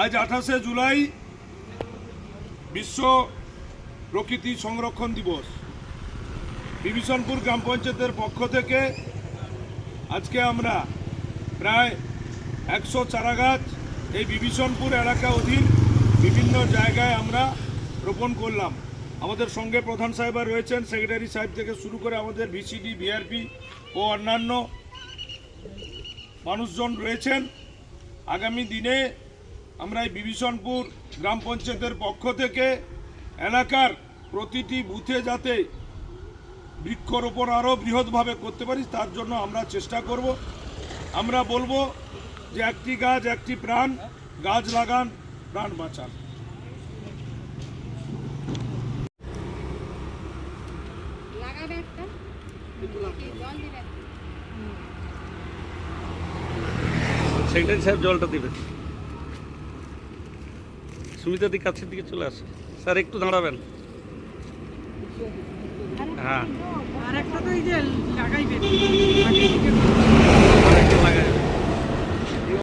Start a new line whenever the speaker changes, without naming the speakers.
আজ আঠাশে জুলাই বিশ্ব প্রকৃতি সংরক্ষণ দিবস। বিভীষণপুর গ্রাম পঞ্চায়েতের পক্ষ থেকে আজকে আমরা প্রায় একশো চারা গাছ এই বিভীষণপুর এলাকা অধীন বিভিন্ন জায়গায় আমরা রোপণ করলাম। আমাদের সঙ্গে প্রধান সাহেবা রয়েছেন, সেক্রেটারি সাহেব থেকে শুরু করে আমাদের ভিসিডি, ভিআরপি ও অন্যান্য মানুষজন রয়েছেন। আগামী দিনে আমরা এই বিভীষণপুর গ্রাম পঞ্চায়েতের পক্ষ থেকে এলাকার প্রতিটি বুথে যাতে বৃক্ষরোপণ আরও বৃহৎভাবে করতে পারি তার জন্য আমরা চেষ্টা করব। আমরা বলব যে একটি গাছ একটি প্রাণ গাছ লাগান প্রাণ বাঁচান।
সেক্রেটারি সাহেব জলটা দিবেন। সুমিতা দি কাছের দিকে চলে আসে। স্যার, একটু দাঁড়াবেন। হ্যাঁ।
আর একটা তো এই যে